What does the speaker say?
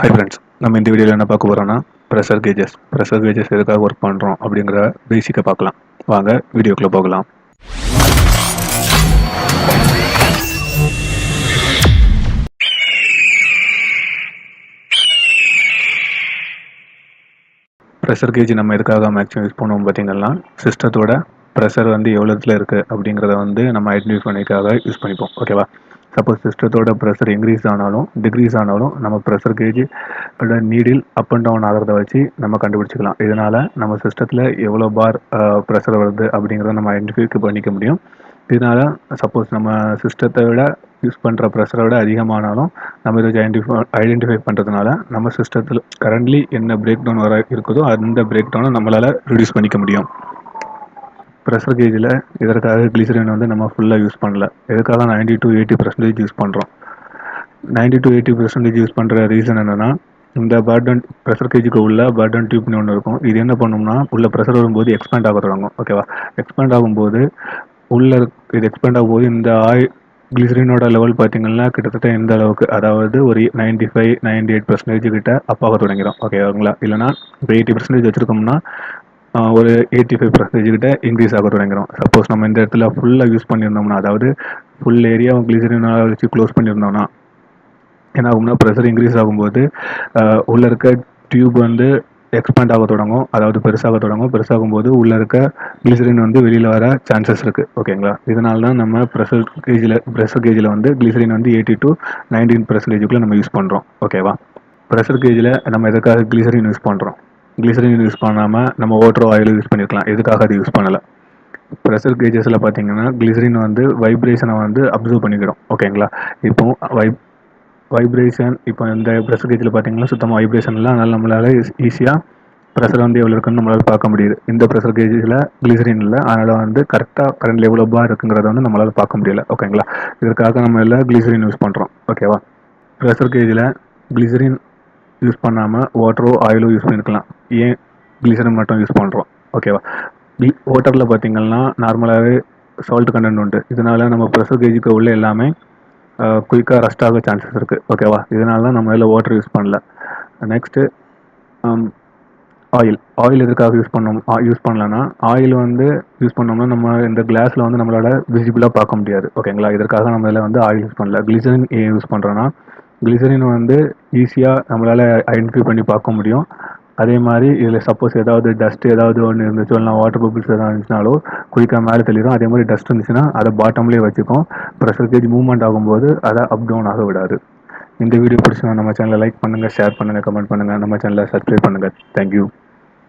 Hi friends நம்ம இந்த வீடியோவில் என்ன பார்க்க போகிறோம்னா ப்ரெஷர் கேஜஸ் ப்ரெஷர் கேஜஸ் எதுக்காக ஒர்க் பண்ணுறோம் அப்படிங்கிற பேசிக்கை பார்க்கலாம். வாங்க வீடியோக்குள்ளே போகலாம். ப்ரெஷர் கேஜ் நம்ம எதுக்காக மேக்ஸிமம் யூஸ் பண்ணுவோம் பார்த்தீங்கன்னா சிஸ்டத்தோட ப்ரெஷர் வந்து எவ்வளோத்தில் இருக்குது அப்படிங்கிறத வந்து நம்ம ஐடென்டிஃபை பண்ணிக்காக யூஸ் பண்ணிப்போம். ஓகேவா சப்போஸ் சிஸ்டத்தோட ப்ரெஷர் இன்க்ரீஸ் ஆனாலும் டிக்ரீஸ் ஆனாலும் நம்ம pressure gauge needle up and down ஆகிறத வச்சு நம்ம கண்டுபிடிச்சிக்கலாம். இதனால் நம்ம சிஸ்டத்தில் எவ்வளோ பார் ப்ரெஷர் வருது அப்படிங்கிறத நம்ம ஐடென்டிஃபை பண்ணிக்க முடியும். இதனால் சப்போஸ் நம்ம சிஸ்டத்தை விட யூஸ் பண்ணுற ப்ரெஷரை விட அதிகமானாலும் நம்ம இதை ஐடென்டிஃபை ஐடென்டிஃபை பண்ணுறதுனால நம்ம சிஸ்டத்தில் கரண்ட்லி என்ன பிரேக் டவுன் வர இருக்குதோ அந்த பிரேக் டவுனை நம்மளால் ரிடியூஸ் பண்ணிக்க முடியும். ப்ரெஷர் கேஜில் இதற்காக கிளிசரின் வந்து நம்ம ஃபுல்லாக யூஸ் பண்ணல. எதுக்காக ninety to eighty percentage use பண்ணுறோம் ninety to eighty percentage use பண்ணுற ரீசன் என்னென்னா இந்த பர்டன் ப்ரெஷர் கேஜுக்கு உள்ள பர்டன் டியூப்னு ஒன்று இருக்கும். இது என்ன பண்ணும்னா உள்ள ப்ரெஷர் வரும்போது எக்ஸ்பேண்ட் ஆக தொடங்கும் ஓகேவா எக்ஸ்பேண்ட் ஆகும்போது உள்ள இது எக்ஸ்பேண்ட் ஆகும்போது இந்த ஆயில் கிளிசரினோட லெவல் பார்த்தீங்கன்னா கிட்டத்தட்ட எந்த அளவுக்கு? அதாவது ஒரு ninety five ninety eight percentage கிட்ட அப்பாக தொடங்கிடும் ஓகேங்களா இல்லைனா இப்போ எயிட்டி பர்சன்டேஜ் வச்சுருக்கோம்னா ஒரு எயிட்டி ஃபைவ் பர்சன்டேஜ் கிட்ட இன்க்ரீஸ் ஆக தொடங்கிறோம் சப்போஸ் நம்ம இந்த இடத்துல ஃபுல்லாக யூஸ் பண்ணியிருந்தோம்னா அதாவது ஃபுல் ஏரியாவும் கிளிசரினால் வச்சு க்ளோஸ் பண்ணியிருந்தோம்னா என்ன ஆகும்னா ப்ரெஷர் இன்க்ரீஸ் ஆகும்போது உள்ளே இருக்க டியூப் வந்து எக்ஸ்பேண்ட் ஆக தொடங்கும். அதாவது பெருசாக தொடங்கும். பெருசாகும் போது உள்ளே இருக்க கிளிசரின் வந்து வெளியில் வர சான்சஸ் இருக்குது ஓகேங்களா இதனால தான் நம்ம ப்ரெஷர் கேஜில் ப்ரெஷர் கேஜில் வந்து கிளிசரின் வந்து எயிட்டி டு நைன்டீன் பர்சன்டேஜுக்குள்ளே நம்ம யூஸ் பண்ணுறோம் ஓகேவா ப்ரெஷர் கேஜில் நம்ம எதுக்காக கிளிசரின் யூஸ் பண்ணுறோம் கிளிசரின் யூஸ் பண்ணாமல் நம்ம ஓட்டரோ ஆயில் யூஸ் பண்ணிக்கலாம் எதுக்காக அது யூஸ் பண்ணலை? ப்ரெஷர் கேஜஸில் பார்த்தீங்கன்னா கிளிசரின் வந்து வைப்ரேஷனை வந்து அப்சர்வ் பண்ணிக்கிடும். ஓகேங்களா இப்போ வைப் வைப்ரேஷன் இப்போ இந்த ப்ரெஷர் கேஜில் பார்த்தீங்கன்னா சுத்தமாக வைப்ரேஷன் இல்லை. அதனால் நம்மளால் ஈஸியாக ப்ரெஷர் வந்து எவ்வளோ இருக்குன்னு நம்மளால் பார்க்க முடியுது. இந்த ப்ரெஷர் கேஜில் கிளிசரின் இல்லை. அதனால் வந்து கரெக்டாக கரண்ட் எவ்வளோ பார் இருக்குங்கிறத வந்து நம்மளால் பார்க்க முடியல. ஓகேங்களா இதற்காக நம்ம எல்லாம் கிளிசரின் யூஸ் பண்ணுறோம் ஓகேவா ப்ரெஷர் கேஜில் கிளிசரின் யூஸ் பண்ணாமல் வாட்டரோ ஆயிலோ யூஸ் பண்ணியிருக்கலாம் ஏன்? கிளிசரின் மட்டும் யூஸ் பண்ணுறோம் ஓகேவா வாட்டரில் பார்த்தீங்கன்னா நார்மலாகவே சால்ட் கண்டென்ட் உண்டு. இதனால் நம்ம ப்ரெஷர் கேஜுக்கு உள்ள எல்லாமே குயிக்காக ரஸ்ட் ஆக சான்சஸ் இருக்குது ஓகேவா இதனால தான் நம்ம இதில் வாட்டர் யூஸ் பண்ணல. நெக்ஸ்ட்டு ஆயில் ஆயில் எதுக்காக யூஸ் பண்ணோம்? யூஸ் பண்ணலன்னா ஆயில் வந்து யூஸ் பண்ணோம்னா நம்ம இந்த கிளாஸில் வந்து நம்மளோட விசிபிளாக பார்க்க முடியாது. ஓகேங்களா இதற்காக நம்ம இதில் வந்து ஆயில் யூஸ் பண்ணல. கிளிசரின் ஏன் யூஸ் பண்ணுறோன்னா கிளிசரின் வந்து ஈஸியாக நம்மளால் ஐடென்டிஃபை பண்ணி பார்க்க முடியும். அதே மாதிரி இதில் சப்போஸ் ஏதாவது டஸ்ட் ஏதாவது ஒன்று இருந்துச்சோ இல்லை வாட்டர் பபிள்ஸ் எதாவது இருந்துச்சுனாலோ குயிக்காக மேலே தெளிடும் அதே மாதிரி டஸ்ட் இருந்துச்சுன்னா அதை பாட்டம்லேயே வச்சுக்கும். ப்ரெஷர் கேஜ் மூவ்மெண்ட் ஆகும்போது அதை அப் டவுன் ஆக விடாது. இந்த வீடியோ பிடிச்சா நம்ம சேனலை லைக் பண்ணுங்கள் ஷேர் பண்ணுங்கள் கமெண்ட் பண்ணுங்கள் நம்ம சேனலை சப்ஸ்கிரைப் பண்ணுங்கள் தேங்க்யூ